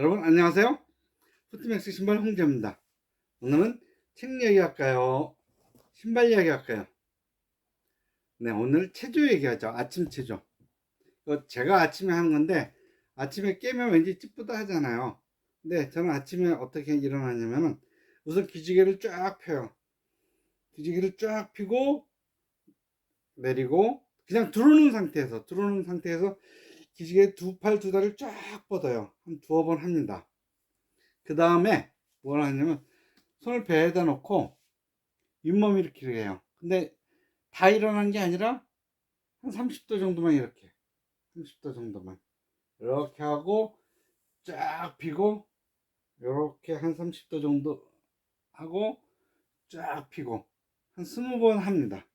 여러분 안녕하세요. 푸트맥스 신발 홍재입니다. 오늘은 책 이야기 할까요? 신발 이야기 할까요? 네, 오늘 체조 얘기하죠. 아침 체조. 이거 제가 아침에 하는 건데 아침에 깨면 왠지 찌뿌다 하잖아요. 근데 저는 아침에 어떻게 일어나냐면은 우선 기지개를 쫙 펴요. 기지개를 쫙 펴고 내리고 그냥 들어오는 상태에서 들어오는 상태에서 기지개 두 팔 두 다리를 쫙 뻗어요. 한 두어 번 합니다. 그 다음에 뭘 하냐면 손을 배에다 놓고 윗몸 일으키게 해요. 근데 다 일어난 게 아니라 한 30도 정도만 이렇게 30도 정도만 이렇게 하고 쫙 펴고 이렇게 한 30도 정도 하고 쫙 펴고 한 20번 합니다.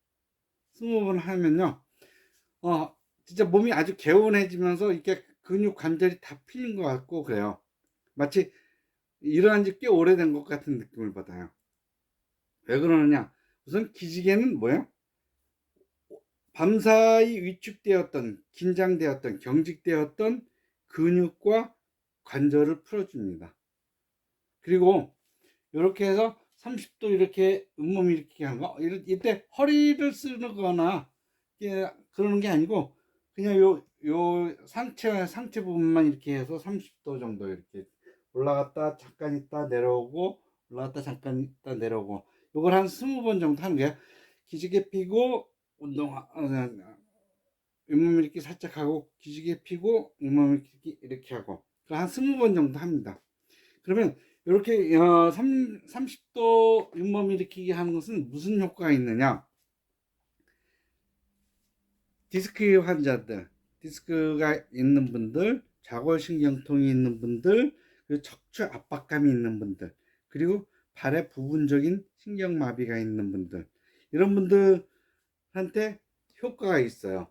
20번 하면요. 어, 진짜 몸이 아주 개운해지면서 이렇게 근육 관절이 다 풀린 것 같고 그래요. 마치 일어난 지 꽤 오래된 것 같은 느낌을 받아요. 왜 그러느냐? 우선 기지개는 뭐예요? 밤사이 위축되었던, 긴장되었던, 경직되었던 근육과 관절을 풀어줍니다. 그리고 이렇게 해서 30도 이렇게 윗몸 일으키게 하는 거, 이때 허리를 쓰거나 그러는 게 아니고 그냥 요, 요 상체, 상체 부분만 이렇게 해서 30도 정도 이렇게 올라갔다 잠깐 있다 내려오고 올라갔다 잠깐 있다 내려오고 요걸 한 20번 정도 하는 거예요. 기지개 피고 운동 어, 윗몸 이렇게 살짝 하고 기지개 피고 윗몸 이렇게 이렇게 하고 한 20번 정도 합니다. 그러면 이렇게 어, 3, 30도 윗몸 일으키기 하는 것은 무슨 효과가 있느냐? 디스크 환자들, 디스크가 있는 분들, 좌골신경통이 있는 분들, 그리고 척추 압박감이 있는 분들, 그리고 발에 부분적인 신경마비가 있는 분들, 이런 분들한테 효과가 있어요.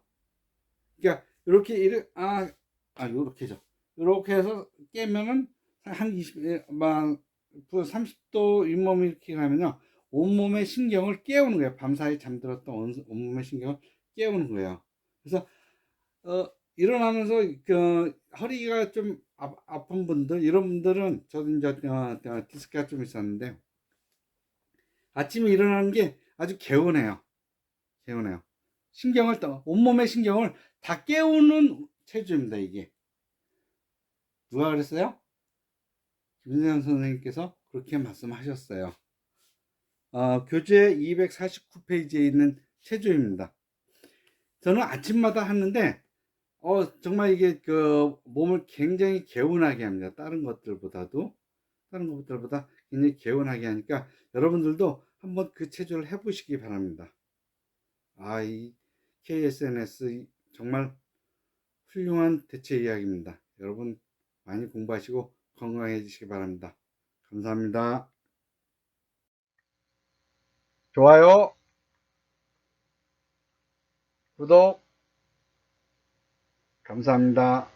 그러니까 이렇게 이렇게 아, 아 이렇게죠. 이렇게 해서 깨면은 한 20, 막 30도 윗몸 이렇게 가면요. 온몸의 신경을 깨우는 거예요. 밤사이 잠들었던 온- 온몸의 신경을 깨우는 거예요. 그래서 어, 일어나면서 그 허리가 좀 아, 아픈 분들 이런 분들은 저도 이제 어, 어, 디스크가 좀 있었는데 아침에 일어나는 게 아주 개운해요. 개운해요. 신경을 또 온몸의 신경을 다 깨우는 체조입니다. 이게 누가 그랬어요? 김세현 선생님께서 그렇게 말씀하셨어요. 어, 교재 249페이지에 있는 체조입니다. 저는 아침마다 하는데 어 정말 이게 그 몸을 굉장히 개운하게 합니다. 다른 것들보다도 다른 것들보다 굉장히 개운하게 하니까 여러분들도 한번 그 체조를 해보시기 바랍니다. 아 이 KSNS 정말 훌륭한 대체 이야기입니다. 여러분 많이 공부하시고 건강해지시기 바랍니다. 감사합니다. 좋아요, 구독, 감사합니다.